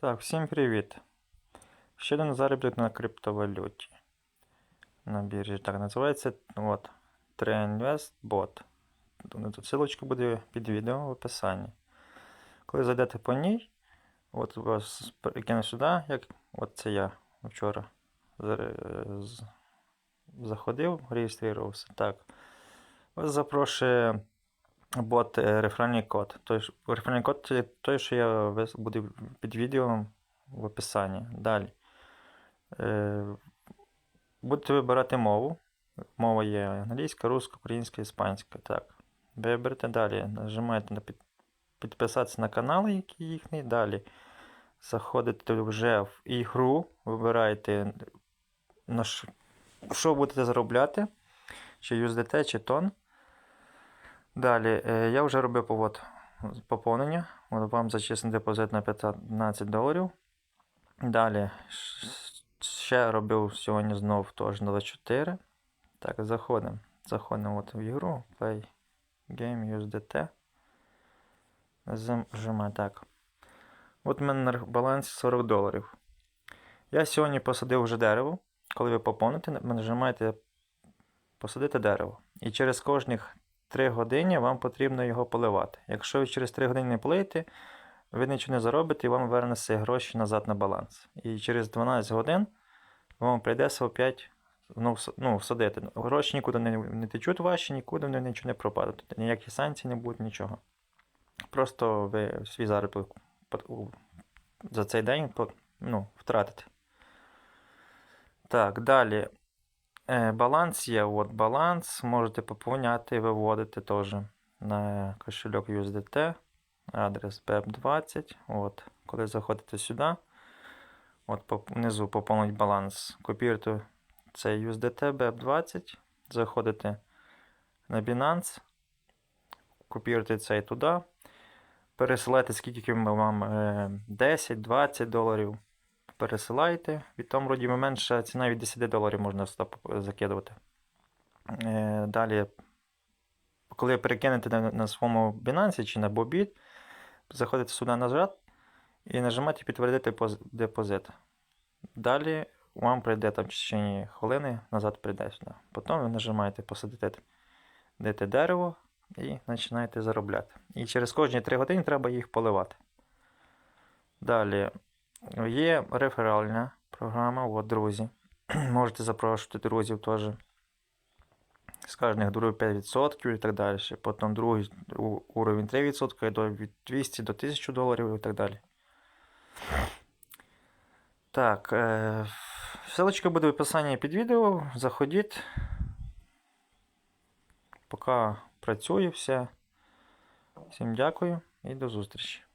Так, всім привіт. Ще один заробіток на криптовалюті. На біржі. Так, називається от, Treinvest Bot. Тут буде під відео в описанні. Коли зайдете по ній, от вас перекину сюди, як от це я вчора заходив, реєструвався. Так. Вас запрошує бот е, реферальний код. Той, ж- реферальний код це той, що я буду під відео в описанні. Далі. Е, будете вибирати мову. Мова є англійська, руська, українська, іспанська. Так. Виберете далі. Нажимаєте на під, підписатися на канал, який їхній. Далі. Заходите вже в ігру, вибираєте, на що будете заробляти, чи USDT, чи тон. Далі, е, я вже робив повод поповнення. Вам зачислений депозит на 15 доларів. Далі ще робив сьогодні знов теж на 4. Так, заходимо. Заходимо от в ігру. Play Game USDT. Нажимаю так. От у мене на балансі 40 доларів. Я сьогодні посадив вже дерево. Коли ви поповните, нажимаєте посадити дерево. І через кожних 3 години вам потрібно його поливати. Якщо ви через 3 години не полиєте, ви нічого не заробите і вам вернеться гроші назад на баланс. І через 12 годин вам прийдеться опять ну, ну, всадити. Гроші нікуди не, не течуть ваші, нікуди вони нічого не пропадуть. Ніякі санкції не будуть, нічого. Просто ви свій заробіток за цей день ну, втратите. Так, далі. Е, баланс є. От баланс. Можете поповняти, виводити теж на кошельок USDT. Адрес BEP20. От. Коли заходите сюди, от внизу поповнить баланс. Копіруєте цей USDT BEP20. Заходите на Binance. Копіруєте цей туди. Пересилайте скільки вам е, 10-20 доларів пересилаєте. Від тому вроді менше ціна від 10 доларів можна закидувати. Е, Далі, коли перекинете на, на своєму Binance чи на Bobit, заходите сюди назад і нажимаєте підтвердити депозит. Далі вам прийде там в течение хвилини, назад прийде сюди. Потім ви нажимаєте посадити дете дерево і починаєте заробляти. І через кожні 3 години треба їх поливати. Далі. Є реферальна програма, от, друзі. Можете запрошувати друзів теж. З кожних друзів 5% і так далі. Потім другий уровень 3% і до від 200 до 1000 доларів і так далі. Так, е, ссылочка буде в описанні під відео. Заходіть. Поки працює все. Всім дякую і до зустрічі.